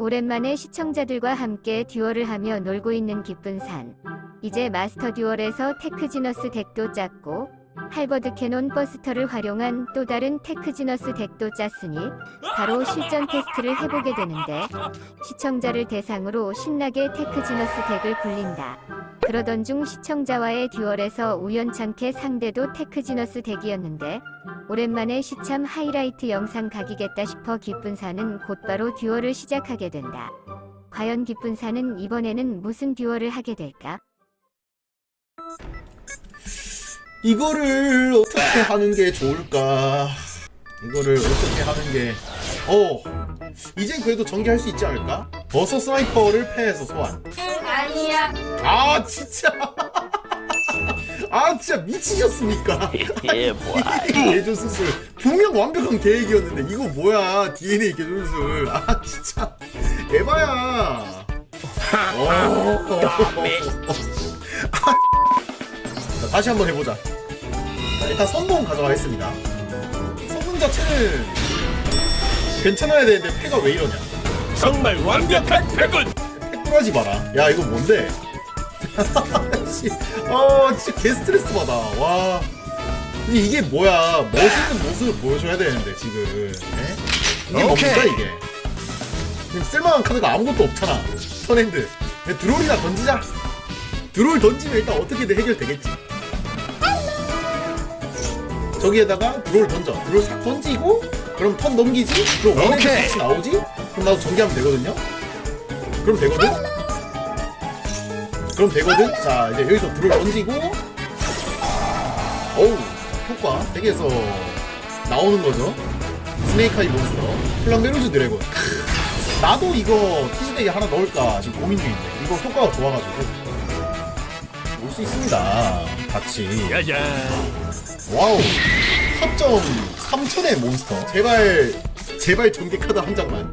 오랜만에 시청자들과 함께 듀얼을 하며 놀고 있는 기쁜 산. 이제 마스터 듀얼에서 테크지너스 덱도 짰고 할버드 캐논 버스터를 활용한 또 다른 테크지너스 덱도 짰으니 바로 실전 테스트를 해보게 되는데 시청자를 대상으로 신나게 테크지너스 덱을 굴린다. 그러던 중 시청자와의 듀얼에서 우연찮게 상대도 테크지너스 덱이었는데 오랜만에 시참 하이라이트 영상 각이겠다 싶어 기쁜 사는 곧바로 듀얼을 시작하게 된다. 과연 기쁜 사는 이번에는 무슨 듀얼을 하게 될까? 이거를 어떻게 하는 게 좋을까? 이거를 어떻게 하는 게, 어, 이젠 그래도 전개할 수 있지 않을까? 버섯 스나이퍼를 패해서 소환. 아니야. 아, 진짜. 아, 진짜 미치셨습니까? 예, 뭐야. DNA 개조 수술. 분명 완벽한 계획이었는데, 이거 뭐야, DNA 개조 수술. 아, 진짜. 에바야. 어. 자, 다시 한번 해보자. 자, 일단 선봉 가져가겠습니다. 선봉 자체는 괜찮아야 되는데 패가 왜 이러냐? 정말 완벽한 패군. 패꾸라지 마라. 야 이거 뭔데? 씨, 아 진짜 개 스트레스 받아. 와. 이게 뭐야? 멋있는 모습을 보여줘야 되는데 지금. 네? 이게 뭡니까 이게? 지금 쓸만한 카드가 아무것도 없잖아. 선핸드. 그냥 드롤이나 던지자. 드롤 던지면 일단 어떻게든 해결되겠지. 저기에다가 드롤 던져. 드롤 싹 던지고 그럼 턴 넘기지? 그럼 원핸드 오케이. 같이 나오지? 그럼 나도 전개하면 되거든요? 그럼 되거든? 그럼 되거든? 자 이제 여기서 드롤 던지고 어우 효과 덱에서 나오는 거죠 스네이크 아이 몬스터 플랑 베루즈 드래곤 크, 나도 이거 티지덱에 하나 넣을까 지금 고민 중인데 이거 효과가 좋아가지고 올 수 있습니다 같이 짜잔. 와우 4.3천의 몬스터 제발 제발 전개 카드 한 장만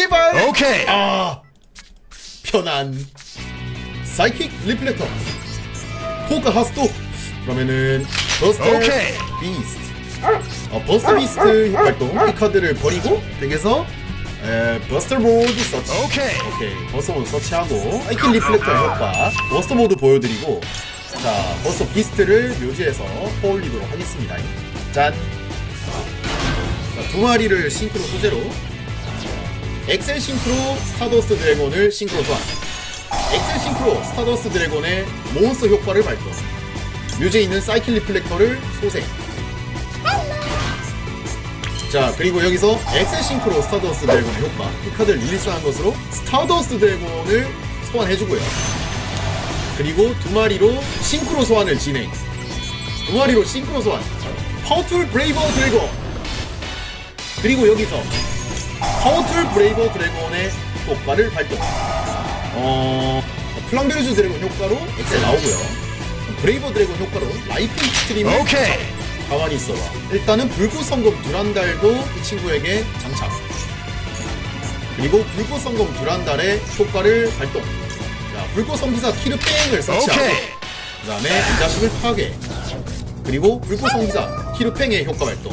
제발! 오케이. 아 편안 사이킥 리플렉터. 호가 하스토. 그러면은 버스터 오케이. 비스트. 어, 버스터 비스트 활동. 이 카드를 버리고 덱에서 에, 버스터 모드 서치. 오케이. 오케이. 버스터 모드 서치하고 사이킥 리플렉터 효과. 버스터 모드 보여드리고 자 버스터 비스트를 묘지에서 퍼올리도록 하겠습니다. 짠. 자, 두 마리를 싱크로 소재로 엑셀 싱크로 스타더스트 드래곤을 싱크로 소환. 엑셀 싱크로 스타더스트 드래곤의 몬스터 효과를 발동 뮤즈에 있는 사이클 리플렉터를 소생. 자 그리고 여기서 엑셀 싱크로 스타더스트 드래곤의 효과 이 카드를 릴리스한 것으로 스타더스트 드래곤을 소환해주고요. 그리고 두 마리로 싱크로 소환을 진행. 두 마리로 싱크로 소환. 파워툴 브레이버 드래곤. 그리고 여기서 파워툴 브레이버 드래곤의 효과를 발동. 어, 플랑베르즈 드래곤 효과로 엑셀 나오고요. 브레이버 드래곤 효과로 라이프 스트림을 오케이. 가만히 있어봐. 일단은 불꽃 성검 두란달도 이 친구에게 장착. 그리고 불꽃 성검 두란 달의 효과를 발동. 자, 불꽃 성기사 키르뺑을 서치하고 오케이. 그 다음에 이 자식을 파괴. 그리고 불꽃 성기사 키르팽의 효과 발동.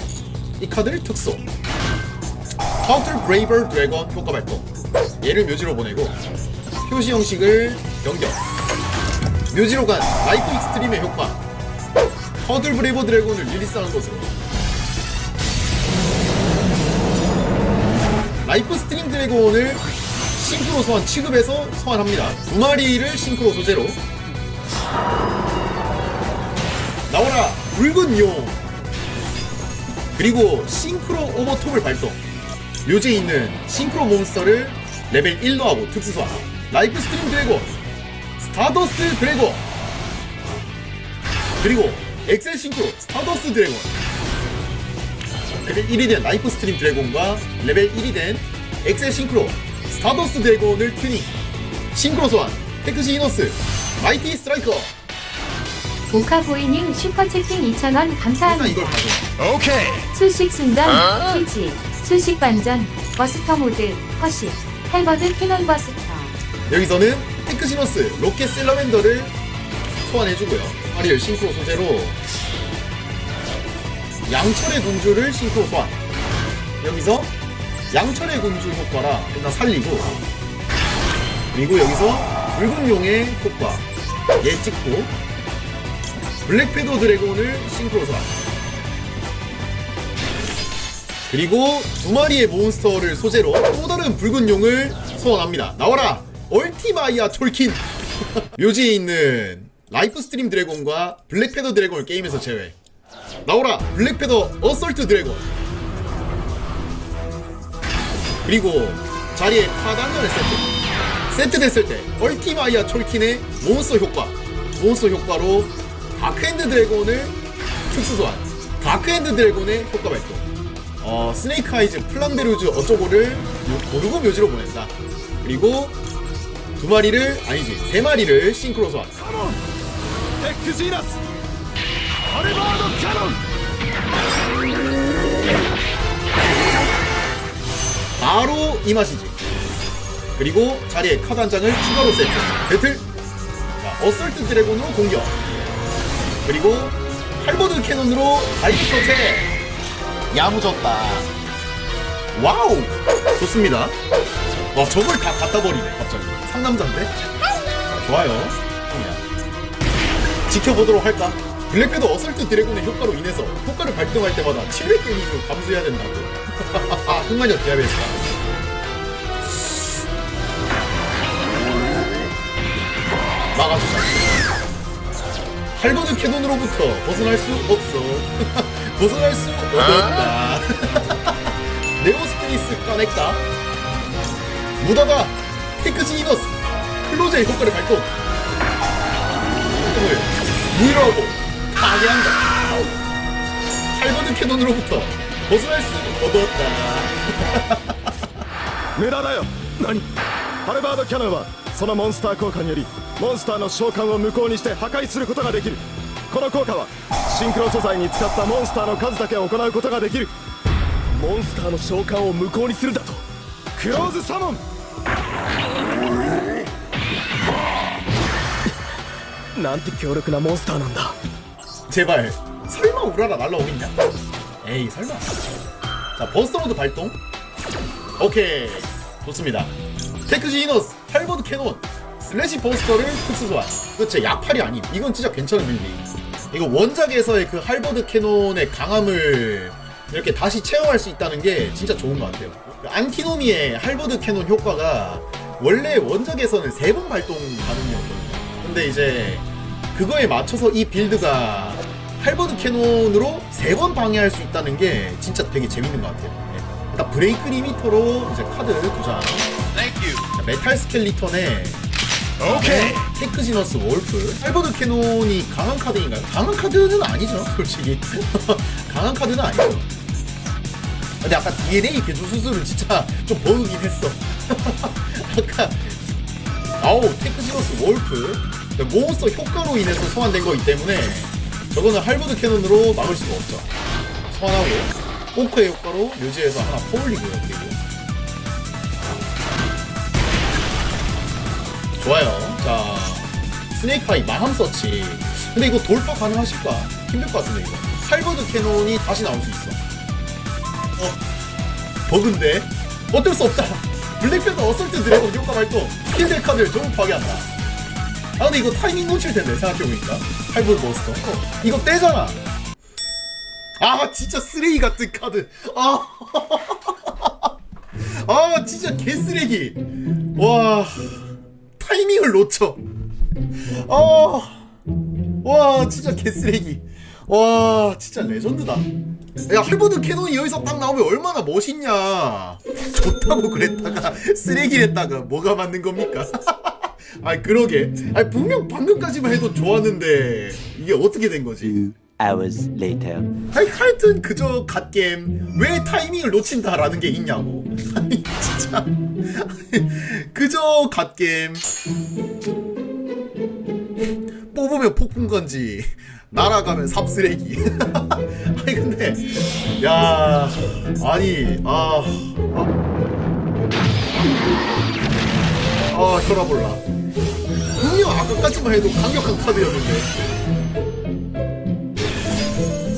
이 카드를 특소. 카운트 브레이버 드래곤 효과 발동. 얘를 묘지로 보내고 표시 형식을 변경. 묘지로 간 라이프 익스트림의 효과. 허들 브레이버 드래곤을 릴리스하는 것으로. 라이프 스트림 드래곤을 싱크로 소환 취급해서 소환합니다. 두 마리를 싱크로 소재로 나와라 붉은 용 그리고 싱크로 오버톱을 발동 묘지에 있는 싱크로 몬스터를 레벨 1로 하고 특수 소환 라이프 스트림 드래곤 스타더스트 드래곤 그리고 엑셀 싱크로 스타더스트 드래곤. 레벨 1이 된 라이프 스트림 드래곤과 레벨 1이 된 엑셀 싱크로 스타더스트 드래곤을 튜닝. 싱크로 소환 테크시 이너스 마이티 스트라이커. 모카보이님 슈퍼채팅 2,000원 일단 감사합니다. 이걸 가져 오케이. 수식 순전, 퀴즈, 수식 반전, 버스터 모드, 허식, 할버드 캐논 버스터. 여기서는 테크시너스 로켓 셀러맨더를 소환해주고요. 아리엘 싱크로 소재로 양철의 공주를 싱크로 소환. 여기서 양철의 군주 효과라 일단 살리고 그리고 여기서 붉은 용의 효과 얘 찍고 블랙패더 드래곤을 싱크로 소환 그리고 두 마리의 몬스터를 소재로 또 다른 붉은 용을 소환합니다. 나와라! 얼티마이아 촐킨! 묘지에 있는 라이프 스트림 드래곤과 블랙패더 드래곤을 게임에서 제외. 나오라! 블랙패더 어설트 드래곤! 그리고 자리에 카단전을 세트. 세트 됐을 때 얼티마이아 촐킨의 몬스터 효과. 몬스터 효과로 다크핸드 드래곤을 특수 소환. 다크핸드 드래곤의 효과 발동. 어, 스네이크 아이즈 플랑데루즈 어쩌고를 고르고 묘지로 보냈다. 그리고 두 마리를 아니지 세 마리를 싱크로 소환. 바로 이 맛이지. 그리고 자리에 카드 한 장을 추가로 세트. 배틀. 자, 어설트 드래곤으로 공격. 그리고 할버드 캐논으로 발기터 체제. 야무졌다. 와우. 좋습니다. 와, 저걸 다 갖다 버리네, 갑자기. 상남자인데? 자, 좋아요. 형이야. 지켜보도록 할까? 블랙패드 어설트 드래곤의 효과로 인해서 효과를 발동할 때마다 700 데미지로 감소해야 된다고. 아, 흑마녀 디아베스다. 막아주자. 할버드 캐논으로부터 벗어날 수 없어. 벗어날 수 없다. 네오스피니스 꺼냈다. 무다다 테크지 이너스 클로즈의 효과를 발동. 활동을 무효하고 파괴한다. 할버드 캐논으로부터 벗어날 수 없다. 無駄だよ何ハレバードキャノンはそのモンスター効果により モンスターの召喚を無効にして破壊することができるこの効果はシンクロ素材に使ったモンスターの数だけ行うことができるモンスターの召喚を無効にするだとクローズサモンなんて強力なモンスターなんだ 제발 설마 우라라 날라오겠냐? 에이 설마 자 버스터 모드 발동 오케이 좋습니다 테크지 이너스 할버드 캐논 슬래시 버스터를 특수 소환 이거 진짜 약팔이 아님 이건 진짜 괜찮은 빌드 이거 원작에서의 그 할버드 캐논의 강함을 이렇게 다시 체험할 수 있다는 게 진짜 좋은 것 같아요 그 안티노미의 할버드 캐논 효과가 원래 원작에서는 세 번 발동 가능이었거든요 근데 이제 그거에 맞춰서 이 빌드가 할버드 캐논으로 세 번 방해할 수 있다는 게 진짜 되게 재밌는 것 같아요. 네. 일단 브레이크 리미터로 이제 카드 두 장. 자, 메탈 스켈리턴에 오케이 테크지너스 월프. 할버드 캐논이 강한 카드인가요? 강한 카드는 아니죠, 솔직히. 강한 카드는 아니죠. 근데 아까 DNA 개조 수술은 진짜 좀 버그긴 했어. 아까 아우 테크지너스 월프 몬스터 효과로 인해서 소환된 거기 때문에 저거는 할버드 캐논으로 막을 수가 없죠. 소환하고 오크의 효과로 묘지에서 하나 퍼올리고요. 그리고 좋아요. 자 스네이크아이 마함 서치. 근데 이거 돌파 가능하실까? 힘들 것 같은데 이거. 할버드 캐논이 다시 나올 수 있어. 어 버그인데 어쩔 수 없다. 블랙패더 어설트 드래곤 효과 발동. 킬델 카드를 전부 파괴한다. 아 근데 이거 타이밍 놓칠 텐데 생각해보니까 할볼 버스터 어, 이거 떼잖아 아 진짜 쓰레기 같은 카드 아, 아 진짜 개쓰레기 와 타이밍을 놓쳐 아와 진짜 개쓰레기 와 진짜 레전드다 야 할버드 캐논이 여기서 딱 나오면 얼마나 멋있냐 좋다고 그랬다가 쓰레기랬다가 뭐가 맞는 겁니까 아 그러게. 아 분명 방금까지만 해도 좋았는데 이게 어떻게 된 거지? Hours later. 아니 하여튼 그저 갓겜 왜 타이밍을 놓친다라는 게 있냐고. 아니 진짜 그 저 갓겜 뽑으면 폭풍 건지 날아가면 삽쓰레기. 아니 근데 야 아니 아. 아, 아 혈압올라. 분명 아까까지만 해도 강력한 카드였는데.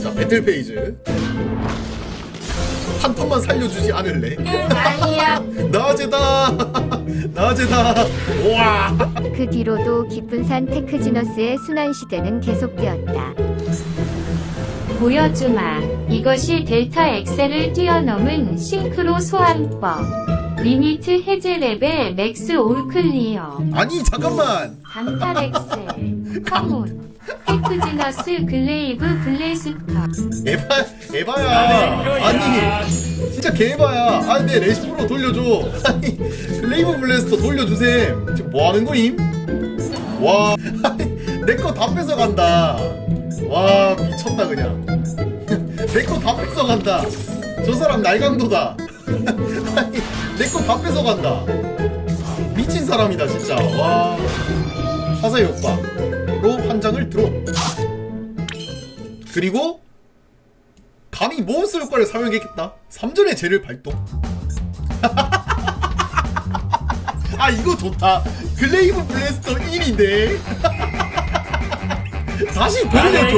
자, 배틀 페이지. 한 턴만 살려주지 않을래? 아니야. 나제다 나제다 와그 뒤로도 기쁜산 테크지너스의 순환 시대는 계속되었다. 보여주마. 이것이 델타 엑셀을 뛰어넘은 싱크로 소환법. 리미트 해제 레벨 맥스 올 클리어. 아니 잠깐만 강탈 엑셀. 커문. 테크지너스 글레이브 블레스터. 에바 에바야. 아니 진짜 개에바야. 아니 내 레시프로 돌려줘. 아니 플레이브 블래스터 돌려주셈. 지금 뭐 하는 거임? 와 내 거 다 뺏어 간다. 와 미쳤다 그냥. 내 거 다 뺏어 간다. 저 사람 날강도다. 아니 내 거 다 뺏어 간다. 미친 사람이다 진짜. 와. 사사의 효 과로 한 장을 들어. 그리고 감히 몬스터 효과를 사용했겠다. 3전의 재를 발동. 아 이거 좋다. 글레이브 블래스터 1인데. 다시 돌려줘.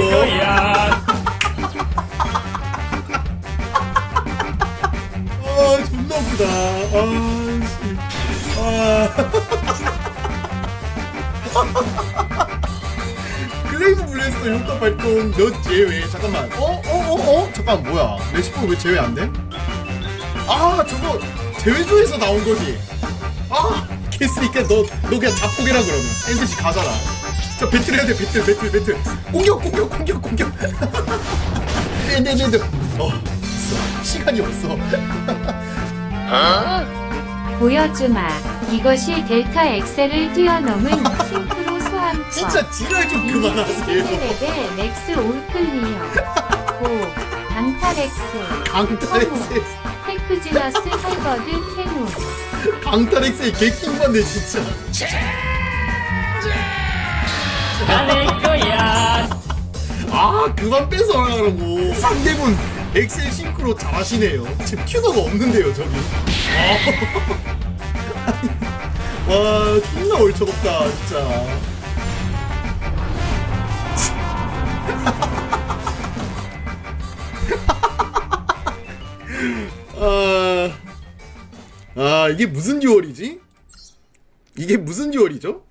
아 존나 웃기다. 아씨. 아 글레이브 블래스터 효과 발동 몇 제외 잠깐만 어? 어? 어? 어? 잠깐 뭐야 레시피가 왜 제외 안 돼? 아 저거 제외조에서 나온 거지 아 개쓰니까 너, 너 그냥 잡고개라 그러면 NDC 가잖아 자 배틀 해야 돼 배틀 배틀 배틀 공격 공격 공격 공격 네네네네 어 없어 시간이 없어 보여주마. 이것이 델타 엑셀을 뛰어넘은 소환법. 진짜 지랄 좀 그만하세요 레벨 맥스 올 클리어. 고. 강탈 엑셀. 강탈엑셀 테크지너스 할버드 캐논. 강탈엑셀 개킹받네 진짜 아 그만 뺏어가라고 상대분 엑셀 싱크로 잘하시네요 지금 큐너가 없는데요 저기 아. 와 존나 얼척없다 진짜 이게 무슨 듀얼이지? 이게 무슨 듀얼이죠?